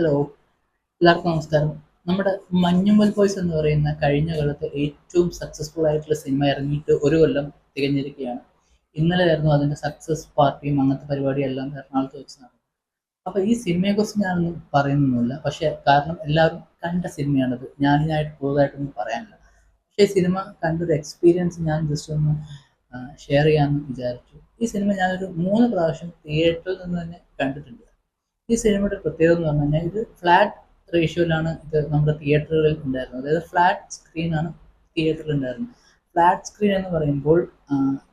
Hello എല്ലാവർക്കും നമസ്കാരം. നമ്മുടെ മഞ്ഞുമൽ ബോയ്സ് എന്ന് പറയുന്ന കഴിഞ്ഞ കാലത്ത് ഏറ്റവും സക്സസ്ഫുൾ ആയിട്ടുള്ള സിനിമ ഇറങ്ങിയിട്ട് ഒരു കൊല്ലം തികഞ്ഞിരിക്കുകയാണ്. ഇന്നലെ ആയിരുന്നു അതിന്റെ സക്സസ് പാർട്ടിയും അങ്ങനത്തെ പരിപാടിയെല്ലാം എറണാകുളത്ത് വെച്ച് നടന്നു അപ്പൊ ഈ സിനിമയെക്കുറിച്ച് ഞാനൊന്നും പറയുന്നൊന്നുമില്ല. പക്ഷെ കാരണം എല്ലാവരും കണ്ട സിനിമയാണത് ഞാനിതിനായിട്ട് പുതുതായിട്ടൊന്നും പറയാനില്ല. പക്ഷേ സിനിമ കണ്ടൊരു എക്സ്പീരിയൻസ് ഞാൻ ജസ്റ്റ് ഒന്ന് ഷെയർ ചെയ്യാമെന്ന് വിചാരിച്ചു. ഈ സിനിമ ഞാനൊരു മൂന്ന് പ്രാവശ്യം തിയേറ്ററിൽ നിന്ന് തന്നെ കണ്ടിട്ടുണ്ട്. ഈ സിനിമയുടെ പ്രത്യേകത എന്ന് പറഞ്ഞു കഴിഞ്ഞാൽ ഇത് ഫ്ലാറ്റ് റേഷ്യോയിലാണ് ഇത് നമ്മുടെ തിയേറ്ററുകളിൽ ഉണ്ടായിരുന്നത്. അതായത് ഫ്ലാറ്റ് സ്ക്രീൻ ആണ് തിയേറ്ററിൽ ഉണ്ടായിരുന്നത്. ഫ്ലാറ്റ് സ്ക്രീൻ എന്ന് പറയുമ്പോൾ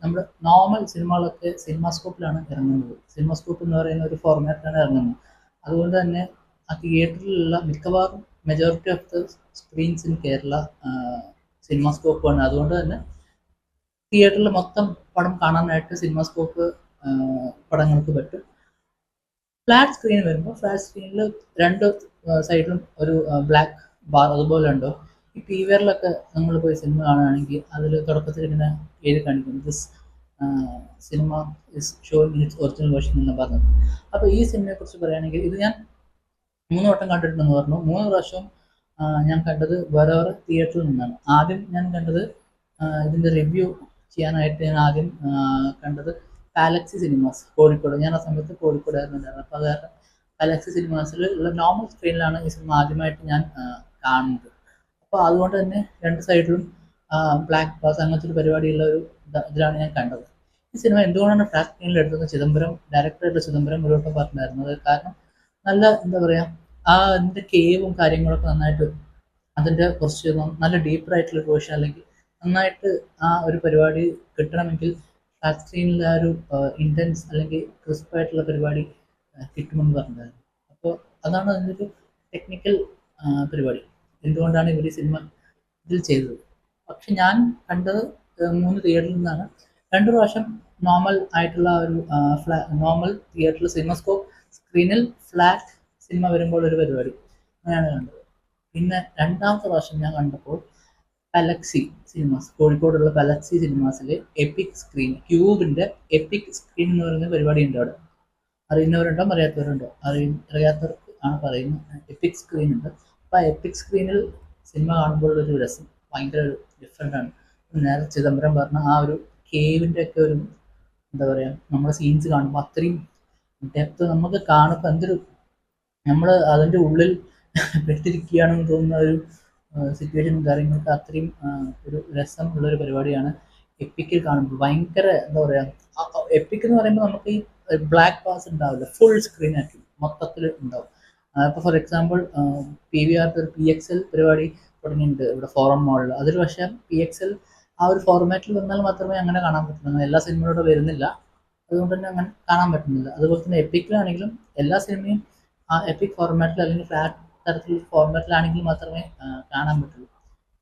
നമ്മൾ നോർമൽ സിനിമകളൊക്കെ സിനിമാസ്കോപ്പിലാണ് ഇറങ്ങുന്നത്. സിനിമാസ്കോപ്പ് എന്ന് പറയുന്ന ഒരു ഫോർമാറ്റിലാണ് ഇറങ്ങുന്നത്. അതുകൊണ്ട് തന്നെ ആ തിയേറ്ററിലുള്ള മിക്കവാറും majority of the screens in Kerala സിനിമാസ്കോപ്പാണ് അതുകൊണ്ട് തന്നെ തിയേറ്ററിൽ മൊത്തം പടം കാണാനായിട്ട് സിനിമാസ്കോപ്പ് പടങ്ങൾക്ക് പറ്റും. ഫ്ലാറ്റ് സ്ക്രീൻ വരുമ്പോൾ ഫ്ലാറ്റ് സ്ക്രീനിൽ രണ്ട് സൈഡിലും ഒരു ബ്ലാക്ക് ബാർ അതുപോലെ ഉണ്ടോ ഈ പി വിയറിലൊക്കെ നമ്മൾ പോയി സിനിമ കാണുകയാണെങ്കിൽ അതിൽ തുടക്കത്തിൽ ഇങ്ങനെ എഴുതി കാണിക്കും this cinema is showing its original version എന്ന് പറഞ്ഞത് അപ്പോൾ ഈ സിനിമയെക്കുറിച്ച് പറയുകയാണെങ്കിൽ ഇത് ഞാൻ മൂന്ന് വട്ടം കണ്ടിട്ടുണ്ടെന്ന് പറഞ്ഞു. മൂന്ന് പ്രാവശ്യം ഞാൻ കണ്ടത് വേറെ വേറെ തിയേറ്ററിൽ നിന്നാണ്. ആദ്യം ഞാൻ കണ്ടത് ഇതിന്റെ റിവ്യൂ ചെയ്യാനായിട്ട് ഞാൻ ആദ്യം കണ്ടത് ഗാലക്സി സിനിമാസ് കോഴിക്കോട്. ഞാൻ ആ സമയത്ത് കോഴിക്കോട് ആയിരുന്നുണ്ടായിരുന്നു അപ്പോൾ കാരണം ഗാലക്സി സിനിമാസിൽ ഉള്ള നോർമൽ സ്ക്രീനിലാണ് ഈ സിനിമ ആദ്യമായിട്ട് ഞാൻ കാണുന്നത്. അപ്പോൾ അതുകൊണ്ട് തന്നെ രണ്ട് സൈഡിലും ബ്ലാക്ക് ബാസ് അങ്ങനത്തെ ഒരു പരിപാടിയുള്ള ഒരു ഇതിലാണ് ഞാൻ കണ്ടത്. ഈ സിനിമ എന്തുകൊണ്ടാണ് ഫ്ലാറ്റ് സ്ക്രീനിൽ എടുത്തത് ചിദംബരം ഡയറക്ടറായിട്ട് ചിദംബരം വട്ടം പറഞ്ഞിരുന്നത്. കാരണം നല്ല എന്താ പറയുക ആ അതിന്റെ കേവും കാര്യങ്ങളൊക്കെ നന്നായിട്ട് അതിന്റെ കുറച്ച് നല്ല ഡീപ്പറായിട്ടുള്ള പോഷൻ അല്ലെങ്കിൽ നന്നായിട്ട് ആ ഒരു പരിപാടി കിട്ടണമെങ്കിൽ ഫ്ലാറ്റ് സ്ക്രീനിൽ ആ ഒരു ഇന്റൻസ് അല്ലെങ്കിൽ ക്രിസ്പ് ആയിട്ടുള്ള പരിപാടി കിട്ടുമെന്ന് പറഞ്ഞിട്ടുണ്ടായിരുന്നു അപ്പോൾ അതാണ് അതിന്റെ ഒരു ടെക്നിക്കൽ പരിപാടി. എന്തുകൊണ്ടാണ് ഇവർ സിനിമ ഇതിൽ ചെയ്തത്? പക്ഷെ ഞാൻ കണ്ടത് മൂന്ന് തിയേറ്ററിൽ നിന്നാണ്. രണ്ട് പ്രാവശ്യം നോർമൽ ആയിട്ടുള്ള ഒരു ഫ്ലാ നോർമൽ തിയേറ്ററിൽ സിനിമസ്കോപ്പ് സ്ക്രീനിൽ ഫ്ലാറ്റ് സിനിമ വരുമ്പോൾ ഒരു പരിപാടി. അങ്ങനെയാണ് കണ്ടത്. പിന്നെ രണ്ടാമത്തെ പ്രാവശ്യം ഞാൻ കണ്ടപ്പോൾ പലക്സി സിനിമാസ് കോഴിക്കോടുള്ള പലക്സി സിനിമാസിൽ എപ്പിക് സ്ക്രീൻ ക്യൂബിന്റെ എപ്പിക് സ്ക്രീൻ എന്ന് പറയുന്ന പരിപാടി ഉണ്ട് അവിടെ. അറിയുന്നവരുണ്ടോ? അറിയാത്തവരുണ്ടോ? അറിയ അറിയാത്തവർക്ക് ആണ് പറയുന്നത് എപ്പിക് സ്ക്രീൻ ഉണ്ട്. അപ്പൊ ആ എപ്പിക് സ്ക്രീനിൽ സിനിമ കാണുമ്പോൾ ഒരു രസം ഭയങ്കര ഒരു ആണ്. നേരെ ചിദംബരം പറഞ്ഞ ആ ഒരു കേവിന്റെ ഒക്കെ ഒരു എന്താ പറയുക നമ്മുടെ സീൻസ് കാണുമ്പോൾ അത്രയും ഡെപ്ത് നമുക്ക് കാണുമ്പോൾ എന്തൊരു നമ്മൾ അതിന്റെ ഉള്ളിൽ പെട്ടിരിക്കുകയാണെന്ന് തോന്നുന്ന ഒരു സിറ്റുവേഷനും കാര്യങ്ങളൊക്കെ അത്രയും ഒരു രസം ഉള്ള ഒരു പരിപാടിയാണ് എപ്പിക്കിൽ കാണുമ്പോൾ. ഭയങ്കര എന്താ പറയുക എപ്പിക് എന്ന് പറയുമ്പോൾ നമുക്ക് ഈ ബ്ലാക്ക് പാസ് ഉണ്ടാവില്ല. ഫുൾ സ്ക്രീൻ ആക്കി മൊത്തത്തിൽ ഉണ്ടാവും. ഇപ്പോൾ for example P V R P X L പരിപാടി തുടങ്ങിയിട്ടുണ്ട് ഇവിടെ ഫോറം മോഡൽ അതിൽ പക്ഷേ പി എക്സ് എൽ ആ ഒരു ഫോർമാറ്റിൽ വന്നാൽ മാത്രമേ അങ്ങനെ കാണാൻ പറ്റുള്ളൂ എല്ലാ സിനിമയോടെ വരുന്നില്ല. അതുകൊണ്ട് തന്നെ അങ്ങനെ കാണാൻ പറ്റുന്നില്ല. അതുപോലെ തന്നെ എപ്പിക്കിലാണെങ്കിലും എല്ലാ സിനിമയും ആ എപ്പിക് ഫോർമാറ്റിൽ അല്ലെങ്കിൽ ഫ്ലാറ്റ് തരത്തിലുള്ള ഫോർമാറ്റിലാണെങ്കിൽ മാത്രമേ കാണാൻ പറ്റുള്ളൂ.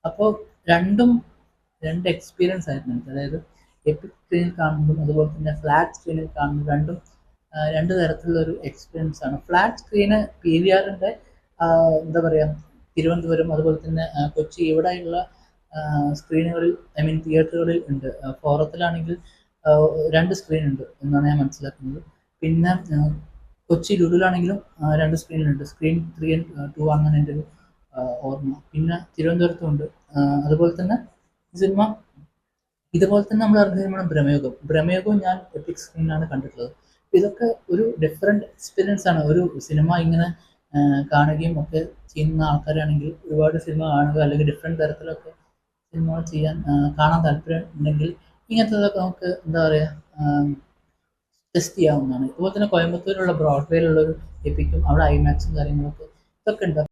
അപ്പോൾ രണ്ടും രണ്ട് എക്സ്പീരിയൻസ് ആയിരുന്നു എനിക്ക്. അതായത് എപ്പിക് സ്ക്രീനിൽ കാണുമ്പോൾ അതുപോലെ തന്നെ ഫ്ലാറ്റ് സ്ക്രീനിൽ കാണുന്നതും രണ്ടും രണ്ട് തരത്തിലുള്ള ഒരു എക്സ്പീരിയൻസ് ആണ്. ഫ്ലാറ്റ് സ്ക്രീന് പി വി ആറിന്റെ എന്താ പറയുക തിരുവനന്തപുരം അതുപോലെ തന്നെ കൊച്ചി ഇവിടെയുള്ള സ്ക്രീനുകളിൽ ഐ മീൻ തിയേറ്ററുകളിൽ ഉണ്ട്. ഫോറത്തിലാണെങ്കിൽ രണ്ട് സ്ക്രീൻ ഉണ്ട് എന്നാണ് ഞാൻ മനസ്സിലാക്കുന്നത്. പിന്നെ കൊച്ചി ലുലുലാണെങ്കിലും രണ്ട് സ്ക്രീനിലുണ്ട് സ്ക്രീൻ ത്രീ ആൻഡ് ടു അങ്ങനെ എന്റെ ഒരു ഓർമ്മ. പിന്നെ തിരുവനന്തപുരത്തും ഉണ്ട് അതുപോലെ തന്നെ ഈ സിനിമ ഇതുപോലെ തന്നെ നമ്മൾ ഇറങ്ങിയ സിനിമയാണ് ഭ്രമയോഗം. ഭ്രമയോഗവും ഞാൻ എപ്പിക് സ്ക്രീനിലാണ് കണ്ടിട്ടുള്ളത്. ഇതൊക്കെ ഒരു ഡിഫറെന്റ് എക്സ്പീരിയൻസ് ആണ്. ഒരു സിനിമ ഇങ്ങനെ കാണുകയും ഒക്കെ ചെയ്യുന്ന ആൾക്കാരാണെങ്കിൽ ഒരുപാട് സിനിമ കാണുക അല്ലെങ്കിൽ ഡിഫറെന്റ് തരത്തിലൊക്കെ സിനിമകൾ ചെയ്യാൻ കാണാൻ താല്പര്യം ഉണ്ടെങ്കിൽ ഇങ്ങനത്തതൊക്കെ നമുക്ക് എന്താ പറയുക ടെസ്റ്റ് ചെയ്യാവുന്നതാണ്. ഇതുപോലെ തന്നെ കോയമ്പത്തൂരിലുള്ള ബ്രോഡ്വേയിലുള്ള ഒരു എപ്പിക്കും അവിടെ ഐമാക്സും കാര്യങ്ങളൊക്കെ. ഇതൊക്കെ ഉണ്ട്?